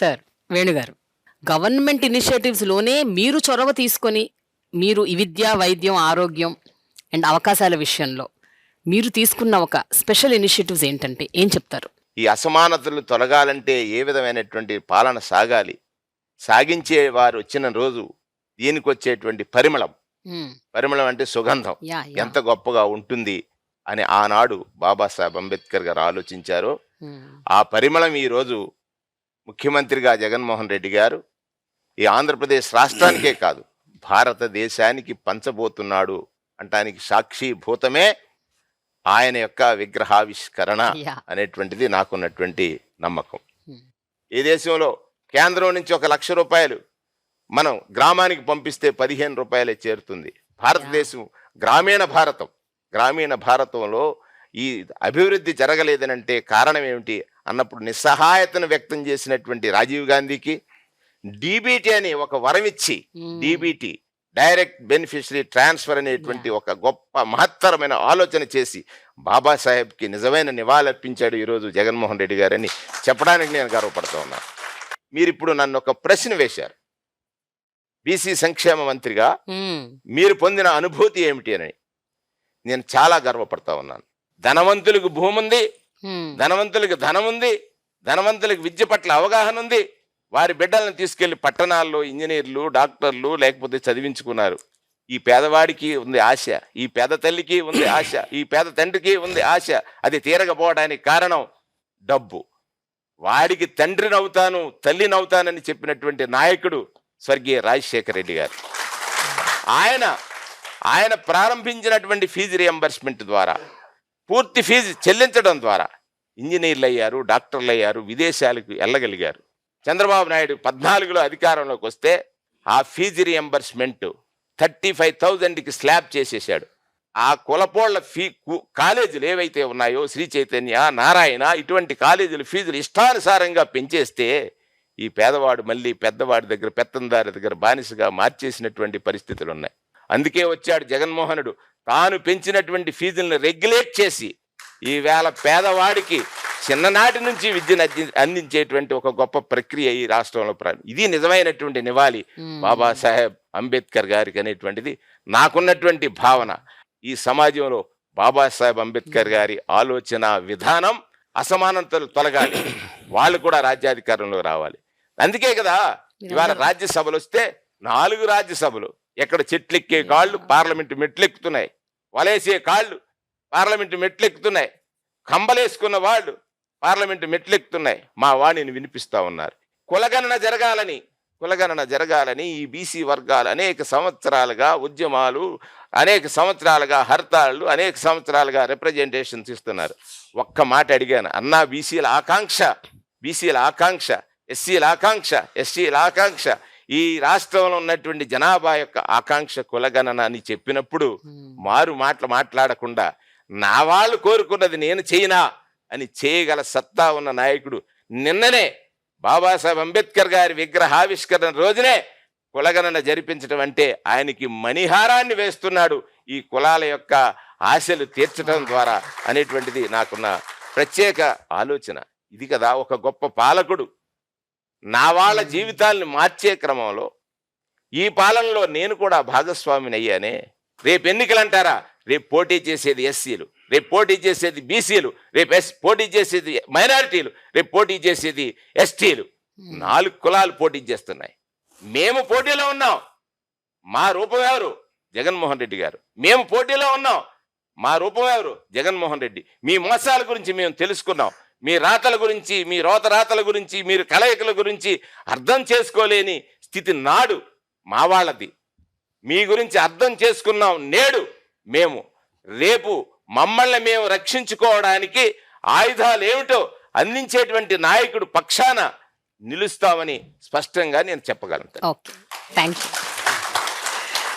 Sir వేణుగారు government ఇనిషియేటివ్స్లోనే మీరు చొరవ తీసుకొని మీరు ఈ విద్య వైద్యం ఆరోగ్యం అండ్ అవకాశాల విషయంలో మీరు తీసుకున్న ఒక స్పెషల్ ఇనిషియేటివ్స్ ఏంటంటే ఏం చెప్తారు ఈ అసమానతలు తొలగాలంటే ఏ విధమైనటువంటి పాలన సాగాలి సాగించే వారు వచ్చిన రోజు దీనికి వచ్చేటువంటి పరిమళం. పరిమళం అంటే సుగంధం. ఎంత గొప్పగా ఉంటుంది అని ఆనాడు బాబాసాహెబ్ అంబేద్కర్ గారు ఆలోచించారో. ఆ పరిమళం ఈరోజు ముఖ్యమంత్రిగా జగన్మోహన్ రెడ్డి గారు ఈ ఆంధ్రప్రదేశ్ రాష్ట్రానికే కాదు భారతదేశానికి పంచబోతున్నాడు అంటానికి సాక్షిభూతమే ఆయన యొక్క విగ్రహావిష్కరణ. అనేటువంటిది నాకున్నటువంటి నమ్మకం. ఈ దేశంలో కేంద్రం నుంచి ఒక లక్ష రూపాయలు మనం గ్రామానికి పంపిస్తే పదిహేను రూపాయలే చేరుతుంది భారతదేశం గ్రామీణ భారతం గ్రామీణ భారతంలో ఈ అభివృద్ధి జరగలేదనంటే కారణం ఏమిటి అన్నప్పుడు నిస్సహాయతను వ్యక్తం చేసినటువంటి రాజీవ్ గాంధీకి డీబీటీ అని ఒక వరం ఇచ్చి. డీబీటీ డైరెక్ట్ బెనిఫిషరీ ట్రాన్స్ఫర్ అనేటువంటి ఒక గొప్ప మహత్తరమైన ఆలోచన చేసి బాబాసాహెబ్కి నిజమైన నివాళులర్పించాడు ఈరోజు జగన్మోహన్ రెడ్డి గారని చెప్పడానికి నేను గర్వపడుతూ ఉన్నాను మీరు ఇప్పుడు నన్ను ఒక ప్రశ్న వేశారు బీసీ సంక్షేమ మంత్రిగా. మీరు పొందిన అనుభూతి ఏమిటి అని నేను చాలా గర్వపడతా ఉన్నాను ధనవంతులకు భూమి ఉంది. ధనవంతులకు ధనం ఉంది ధనవంతులకు విద్య పట్ల అవగాహన ఉంది వారి బిడ్డలను తీసుకెళ్ళి పట్టణాల్లో ఇంజనీర్లు డాక్టర్లు లేకపోతే చదివించుకున్నారు. ఈ పేదవాడికి ఉంది ఆశ ఈ పేద తల్లికి ఉంది ఆశ ఈ పేద తండ్రికి ఉంది ఆశ. అది తీరకపోవడానికి కారణం డబ్బు. వాడికి తండ్రిని అవుతాను తల్లిని అవుతానని చెప్పినటువంటి నాయకుడు స్వర్గీయ రాజశేఖర రెడ్డి గారు. ఆయన ఆయన ప్రారంభించినటువంటి ఫీజు రియంబర్స్మెంట్ ద్వారా పూర్తి ఫీజు చెల్లించడం ద్వారా ఇంజనీర్లు అయ్యారు డాక్టర్లు అయ్యారు విదేశాలకు వెళ్ళగలిగారు. చంద్రబాబు నాయుడు పద్నాలుగులో అధికారంలోకి వస్తే ఆ ఫీజు రియంబర్స్మెంట్ థర్టీ ఫైవ్ థౌజండ్కి స్లాబ్ చేసేసాడు ఆ కులపోళ్ళ ఫీ కు- కాలేజీలు ఏవైతే ఉన్నాయో శ్రీ చైతన్య నారాయణ ఇటువంటి కాలేజీల ఫీజులు ఇష్టానుసారంగా పెంచేస్తే ఈ పేదవాడు మళ్ళీ పెద్దవాడి దగ్గర పెత్తందారి దగ్గర బానిసగా మార్చేసినటువంటి పరిస్థితులు ఉన్నాయి అందుకే వచ్చాడు జగన్మోహనుడు. తాను పెంచినటువంటి ఫీజులను రెగ్యులేట్ చేసి ఈవేళ పేదవాడికి చిన్ననాటి నుంచి విద్యను అంది- అందించేటువంటి ఒక గొప్ప ప్రక్రియ ఈ రాష్ట్రంలో ఇది నిజమైనటువంటి నివాళి. బాబాసాహెబ్ అంబేద్కర్ గారికి అనేటువంటిది. నాకున్నటువంటి భావన ఈ సమాజంలో బాబాసాహెబ్ అంబేద్కర్ గారి ఆలోచన విధానం అసమానతలు తొలగాలి. వాళ్ళు కూడా రాజ్యాధికారంలో రావాలి. అందుకే కదా ఇవాళ రాజ్యసభలు వస్తే నాలుగు రాజ్యసభలు. ఎక్కడ చెట్లెక్కే కాళ్ళు పార్లమెంటు మెట్లెక్కుతున్నాయి. వలేసే కాళ్ళు పార్లమెంటు మెట్లెక్కుతున్నాయి. కంబలేసుకున్న వాళ్ళు పార్లమెంటు మెట్లెక్కుతున్నాయి. మా వాణిని వినిపిస్తా ఉన్నారు. కులగణన జరగాలని కులగణన జరగాలని ఈ బీసీ వర్గాలు అనేక సంవత్సరాలుగా ఉద్యమాలు అనేక సంవత్సరాలుగా హర్తాళ్ళు అనేక సంవత్సరాలుగా రిప్రజెంటేషన్స్ ఇస్తున్నారు. ఒక్క మాట అడిగాను. అన్నా బీసీల ఆకాంక్ష బీసీల ఆకాంక్ష ఎస్సీల ఆకాంక్ష ఎస్సీల ఆకాంక్ష ఈ రాష్ట్రంలో ఉన్నటువంటి జనాభా యొక్క ఆకాంక్ష కులగణన అని చెప్పినప్పుడు. మారు మాటలు మాట్లాడకుండా నా వాళ్ళు కోరుకున్నది నేను చేయనా అని చేయగల సత్తా ఉన్న నాయకుడు నిన్ననే బాబాసాహెబ్ అంబేద్కర్ గారి విగ్రహావిష్కరణ రోజునే కులగణన జరిపించడం అంటే ఆయనకి మణిహారాన్ని వేస్తున్నాడు ఈ కులాల యొక్క ఆశలు తీర్చడం ద్వారా అనేటువంటిది నాకున్న ప్రత్యేక ఆలోచన ఇది కదా ఒక గొప్ప పాలకుడు నా వాళ్ళ జీవితాల్ని మార్చే క్రమంలో ఈ పాలనలో నేను కూడా భాగస్వామిని అయ్యానే రేపు ఎన్నికలు అంటారా రేపు పోటీ చేసేది ఎస్సీలు రేపు పోటీ చేసేది బీసీలు రేపు ఎస్ పోటీ చేసేది మైనారిటీలు రేపు పోటీ చేసేది ఎస్టీలు. నాలుగు కులాలు పోటీ చేస్తున్నాయి. మేము పోటీలో ఉన్నాం. మా రూపం ఎవరు? జగన్మోహన్ రెడ్డి గారు. మేము పోటీలో ఉన్నాం. మా రూపం ఎవరు? జగన్మోహన్ రెడ్డి. మీ మోసాల గురించి మేము తెలుసుకున్నాం. మీ రాతల గురించి మీ రోత రాతల గురించి మీరు కలయికల గురించి అర్థం చేసుకోలేని స్థితి నాడు మా వాళ్ళది. మీ గురించి అర్థం చేసుకున్నాం నేడు మేము. రేపు మమ్మల్ని మేము రక్షించుకోవడానికి ఆయుధాలు ఏమిటో అందించేటువంటి నాయకుడు పక్షాన నిలుస్తామని స్పష్టంగా నేను చెప్పగలుగుతాను. Thank you